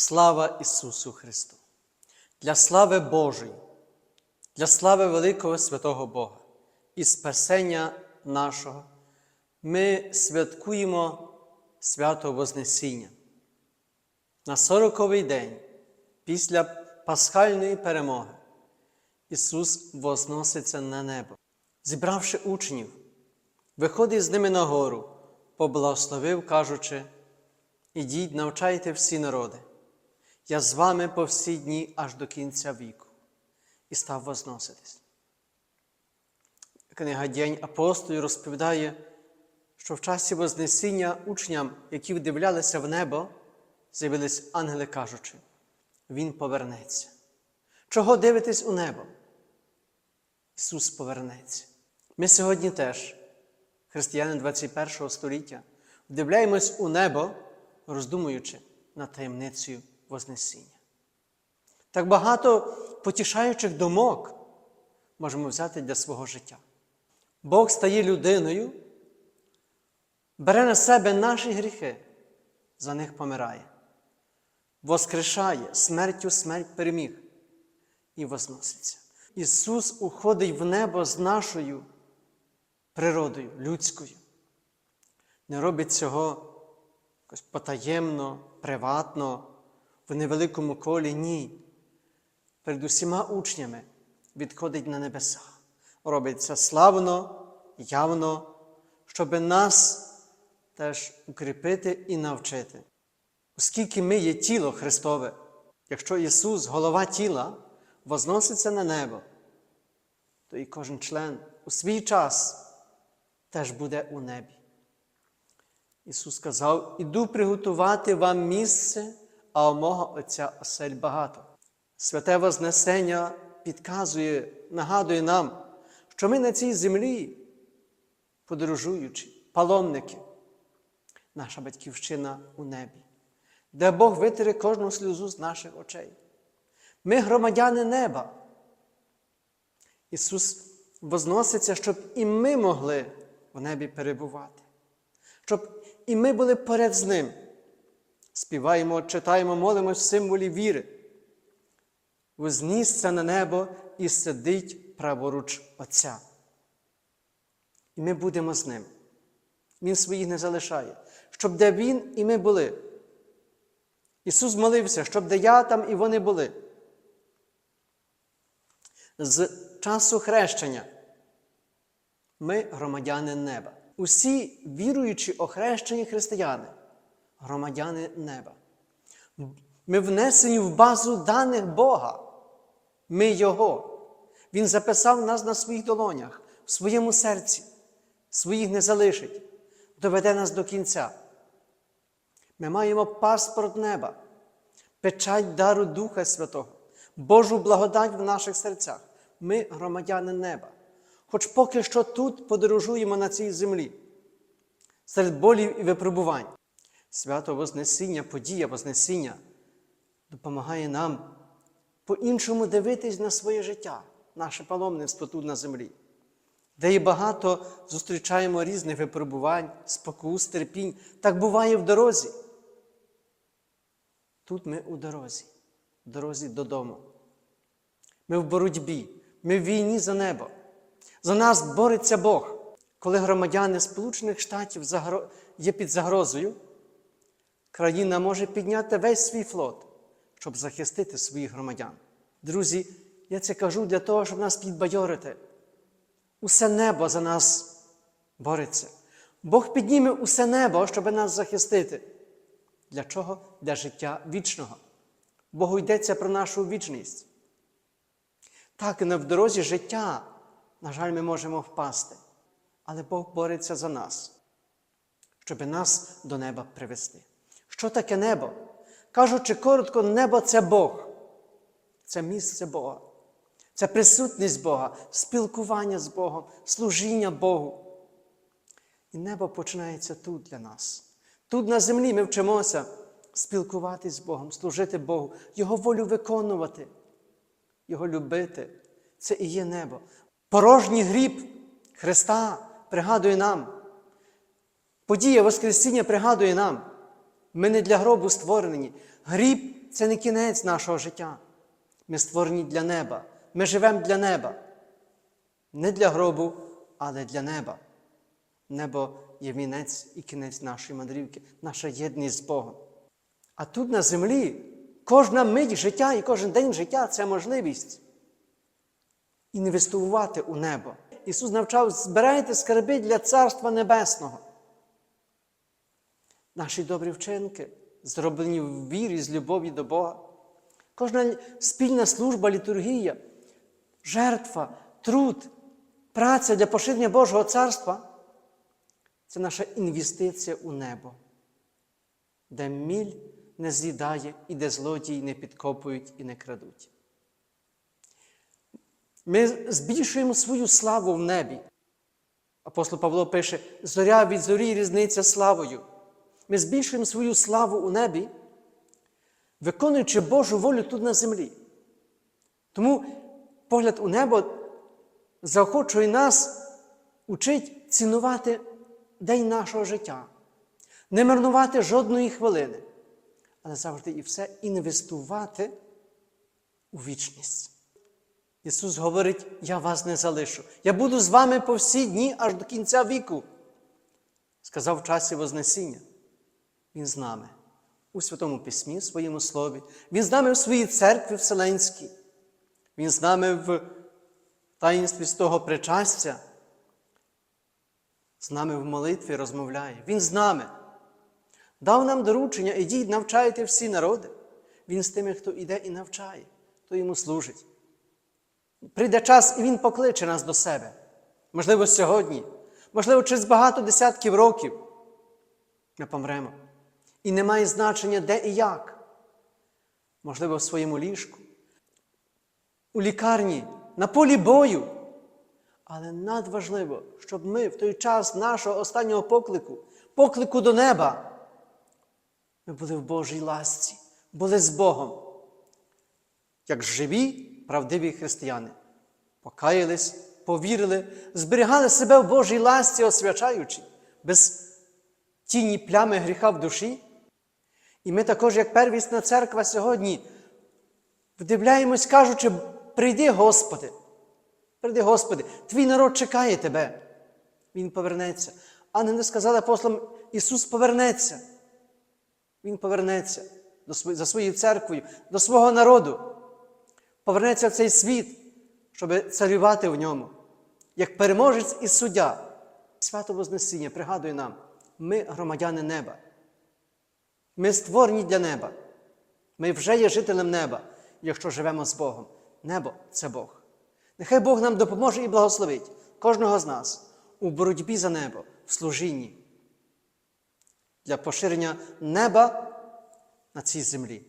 Слава Ісусу Христу! Для слави Божої, для слави великого святого Бога і спасення нашого ми святкуємо свято Вознесіння. На сороковий день після пасхальної перемоги Ісус возноситься на небо, зібравши учнів, виходить з ними на гору, поблагословив, кажучи, ідіть, навчайте всі народи. Я з вами по всі дні аж до кінця віку, і став возноситись. Книга День апостолів розповідає, що в часі Вознесіння учням, які вдивлялися в небо, з'явились ангели, кажучи, Він повернеться. Чого дивитесь у небо? Ісус повернеться. Ми сьогодні теж, християни 21 століття, вдивляємось у небо, роздумуючи над таємницею Вознесіння. Так багато потішаючих думок можемо взяти для свого життя. Бог стає людиною, бере на себе наші гріхи, за них помирає, воскрешає, смертю смерть переміг і возноситься. Ісус уходить в небо з нашою природою, людською. Не робить цього якось потаємно, приватно, в невеликому колі ні. Перед усіма учнями відходить на небеса. Робить це славно, явно, щоб нас теж укріпити і навчити. Оскільки ми є тіло Христове, якщо Ісус, голова тіла, возноситься на небо, то і кожен член у свій час теж буде у небі. Ісус сказав: Іду приготувати вам місце, а у мого Отця осель багато. Святе Вознесення підказує, нагадує нам, що ми на цій землі, подорожуючи, паломники, наша батьківщина у небі, де Бог витире кожну сльозу з наших очей. Ми громадяни неба. Ісус возноситься, щоб і ми могли в небі перебувати, щоб і ми були поряд з Ним. Співаємо, читаємо, молимось в символі віри. Вознісся на небо і сидить праворуч Отця. І ми будемо з ним. Він своїх не залишає, щоб де Він і ми були. Ісус молився, щоб де я там і вони були. З часу хрещення ми громадяни неба. Усі віруючі охрещені християни, громадяни неба. Ми внесені в базу даних Бога. Ми Його. Він записав нас на своїх долонях, в своєму серці, своїх не залишить, доведе нас до кінця. Ми маємо паспорт неба, печать дару Духа Святого, Божу благодать в наших серцях. Ми громадяни неба. Хоч поки що тут подорожуємо на цій землі, серед болів і випробувань. Свято Вознесіння, подія Вознесіння допомагає нам по-іншому дивитись на своє життя, наше паломництво тут на землі, де і багато зустрічаємо різних випробувань, спокус, терпінь. Так буває в дорозі. Тут ми у дорозі, в дорозі додому. Ми в боротьбі, ми в війні за небо. За нас бореться Бог. Коли громадяни Сполучених Штатів є під загрозою, країна може підняти весь свій флот, щоб захистити своїх громадян. Друзі, я це кажу для того, щоб нас підбайорити. Усе небо за нас бореться. Бог підніме усе небо, щоб нас захистити. Для чого? Для життя вічного. Богу йдеться про нашу вічність. Так, і в дорозі життя, на жаль, ми можемо впасти. Але Бог бореться за нас, щоб нас до неба привести. Що таке небо? Кажучи коротко, небо це Бог. Це місце Бога. Це присутність Бога, спілкування з Богом, служіння Богу. І небо починається тут для нас. Тут на землі ми вчимося спілкуватися з Богом, служити Богу, Його волю виконувати, Його любити. Це і є небо. Порожній гріб Христа пригадує нам. Подія Воскресіння пригадує нам. Ми не для гробу створені. Гріб це не кінець нашого життя. Ми створені для неба. Ми живемо для неба. Не для гробу, але для неба. Небо є вінець і кінець нашої мандрівки, наша єдність з Богом. А тут на землі кожна мить життя і кожен день життя це можливість інвестувати у небо. Ісус навчав, збирайте скарби для Царства Небесного. Наші добрі вчинки, зроблені в вірі з любові до Бога. Кожна спільна служба, літургія, жертва, труд, праця для поширення Божого царства це наша інвестиція у небо, де міль не з'їдає і де злодії не підкопують і не крадуть. Ми збільшуємо свою славу в небі. Апостол Павло пише: зоря від зорі різниця славою. Ми збільшуємо свою славу у небі, виконуючи Божу волю тут на землі. Тому погляд у небо заохочує нас, учить цінувати день нашого життя, не марнувати жодної хвилини, але завжди і все інвестувати у вічність. Ісус говорить: Я вас не залишу. Я буду з вами по всі дні аж до кінця віку. Сказав в часі Вознесіння. Він з нами у Святому Письмі, в своєму слові. Він з нами в своїй церкві Вселенській. Він з нами в таїнстві з того причастя. З нами в молитві розмовляє. Він з нами. Дав нам доручення, ідіть, навчайте всі народи. Він з тими, хто іде і навчає, хто йому служить. Прийде час, і Він покличе нас до себе. Можливо, сьогодні, можливо, через багато десятків років ми помремо. І немає значення, де і як. Можливо, в своєму ліжку, у лікарні, на полі бою. Але надважливо, щоб ми в той час нашого останнього поклику, поклику до неба, ми були в Божій ласці, були з Богом. Як живі, правдиві християни, покаялись, повірили, зберігали себе в Божій ласці, освячаючи, без тіні плями гріха в душі. І ми також, як первісна церква сьогодні, вдивляємось, кажучи, прийди, Господи, прийди, Господи, твій народ чекає Тебе. Він повернеться. А не сказали апостолам, Ісус повернеться. Він повернеться за своєю церквою, до свого народу. Повернеться в цей світ, щоб царювати в ньому, як переможець і суддя. Свято Вознесіння пригадує нам, ми громадяни неба. Ми створені для неба. Ми вже є жителем неба, якщо живемо з Богом. Небо це Бог. Нехай Бог нам допоможе і благословить кожного з нас у боротьбі за небо, в служінні для поширення неба на цій землі.